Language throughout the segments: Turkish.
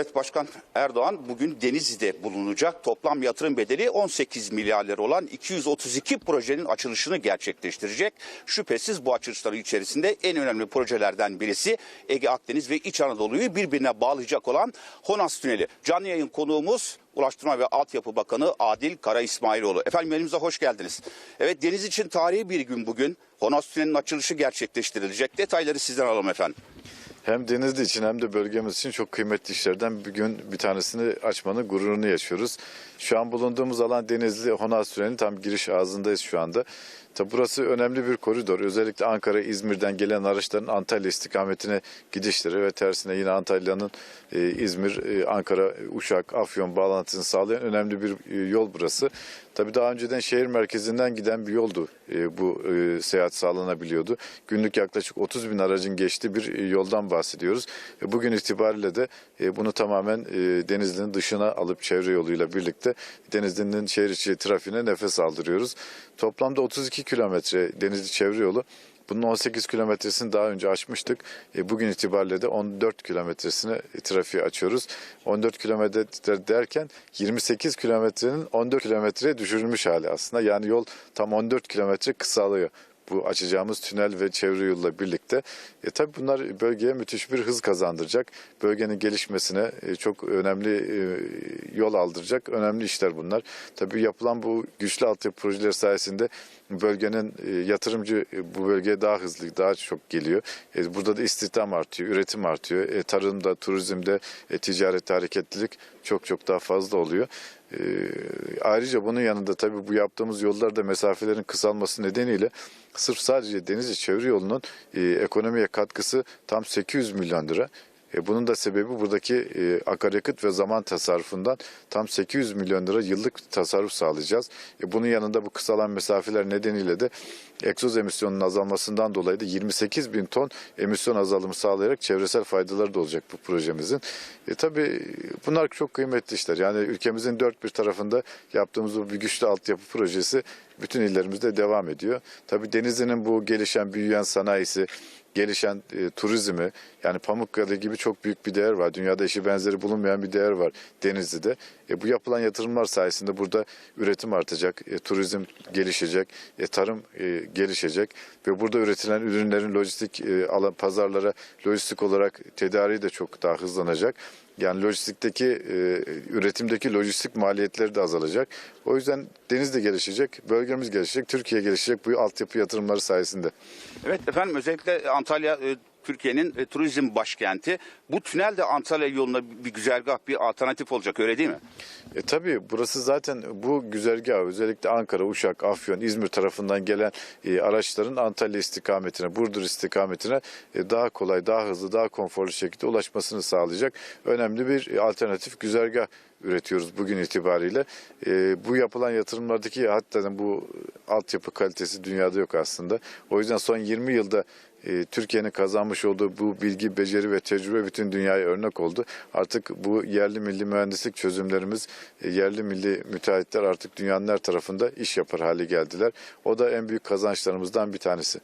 Evet Başkan Erdoğan bugün Denizli'de bulunacak. Toplam yatırım bedeli 18 milyar lira olan 232 projenin açılışını gerçekleştirecek. Şüphesiz bu açılışları içerisinde en önemli projelerden birisi Ege Akdeniz ve İç Anadolu'yu birbirine bağlayacak olan Honas Tüneli. Canlı yayın konuğumuz Ulaştırma ve Altyapı Bakanı Adil Kara İsmailoğlu. Efendim elimize hoş geldiniz. Evet deniz için tarihi bir gün bugün. Honas Tüneli'nin açılışı gerçekleştirilecek. Detayları sizden alalım efendim. Hem Denizli için hem de bölgemiz için çok kıymetli işlerden bir gün bir tanesini açmanın gururunu yaşıyoruz. Şu an bulunduğumuz alan Denizli Honas Tüneli'nin tam giriş ağzındayız şu anda. Tabi burası önemli bir koridor. Özellikle Ankara, İzmir'den gelen araçların Antalya istikametine gidişleri ve tersine yine Antalya'nın e, İzmir, e, Ankara, Uşak, Afyon bağlantısını sağlayan önemli bir e, yol burası. Tabii daha önceden şehir merkezinden giden bir yoldu e, bu e, seyahat sağlanabiliyordu. Günlük yaklaşık 30 bin aracın geçtiği bir e, yoldan bahsediyoruz. E, bugün itibariyle de e, bunu tamamen e, Denizli'nin dışına alıp çevre yoluyla birlikte Denizli'nin şehir içi trafiğine nefes aldırıyoruz. Toplamda 32 kilometre Denizli çevre yolu. Bunun 18 kilometresini daha önce açmıştık. E, bugün itibariyle de 14 kilometresini trafiğe açıyoruz. 14 kilometre derken 28 kilometrenin 14 kilometreye düşürülmüş hali aslında. Yani yol tam 14 kilometre kısalıyor bu açacağımız tünel ve çevre yolla birlikte. E, tabii bunlar bölgeye müthiş bir hız kazandıracak. Bölgenin gelişmesine e, çok önemli e, yol aldıracak önemli işler bunlar. Tabii yapılan bu güçlü altyapı projeleri sayesinde bölgenin e, yatırımcı e, bu bölgeye daha hızlı, daha çok geliyor. E, burada da istihdam artıyor, üretim artıyor. E, tarımda, turizmde, e, ticarette hareketlilik çok çok daha fazla oluyor. E, ayrıca bunun yanında tabii bu yaptığımız yollarda mesafelerin kısalması nedeniyle sırf sadece Denizli Çevre Yolu'nun e, ekonomiye katkısı tam 800 milyon lira. E, bunun da sebebi buradaki e, akaryakıt ve zaman tasarrufundan tam 800 milyon lira yıllık tasarruf sağlayacağız. E, bunun yanında bu kısalan mesafeler nedeniyle de egzoz emisyonunun azalmasından dolayı da 28 bin ton emisyon azalımı sağlayarak çevresel faydaları da olacak bu projemizin. E, tabii bunlar çok kıymetli işler. Yani ülkemizin dört bir tarafında yaptığımız bu güçlü altyapı projesi bütün illerimizde devam ediyor. Tabii Denizli'nin bu gelişen, büyüyen sanayisi, gelişen e, turizmi yani Pamukkale gibi çok büyük bir değer var. Dünyada eşi benzeri bulunmayan bir değer var Denizli'de. E, bu yapılan yatırımlar sayesinde burada üretim artacak, e, turizm gelişecek, e, tarım e, gelişecek ve burada üretilen ürünlerin lojistik e, alan pazarlara lojistik olarak tedariği de çok daha hızlanacak. Yani lojistikteki, e, üretimdeki lojistik maliyetleri de azalacak. O yüzden deniz de gelişecek, bölgemiz gelişecek, Türkiye gelişecek bu altyapı yatırımları sayesinde. Evet efendim özellikle Antalya e, Türkiye'nin e, turizm başkenti. Bu tünel de Antalya yoluna bir güzergah, bir alternatif olacak öyle değil mi? E tabii burası zaten bu güzergah özellikle Ankara, Uşak, Afyon, İzmir tarafından gelen e, araçların Antalya istikametine, Burdur istikametine e, daha kolay, daha hızlı, daha konforlu şekilde ulaşmasını sağlayacak önemli bir e, alternatif güzergah üretiyoruz bugün itibariyle. E, bu yapılan yatırımlardaki hatta bu altyapı kalitesi dünyada yok aslında. O yüzden son 20 yılda e, Türkiye'nin kazanmış olduğu bu bilgi, beceri ve tecrübe bütün dünyaya örnek oldu. Artık bu yerli milli mühendislik çözümlerimiz, e, yerli milli müteahhitler artık dünyanın her tarafında iş yapar hale geldiler. O da en büyük kazançlarımızdan bir tanesi.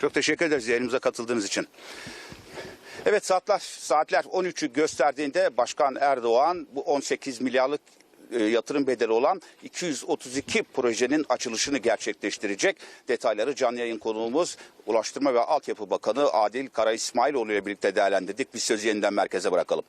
Çok teşekkür ederiz yayınımıza katıldığınız için. Evet saatler saatler 13'ü gösterdiğinde Başkan Erdoğan bu 18 milyarlık e, yatırım bedeli olan 232 projenin açılışını gerçekleştirecek. Detayları canlı yayın konuğumuz Ulaştırma ve Altyapı Bakanı Adil Kara İsmailoğlu ile birlikte değerlendirdik. Biz sözü yeniden merkeze bırakalım.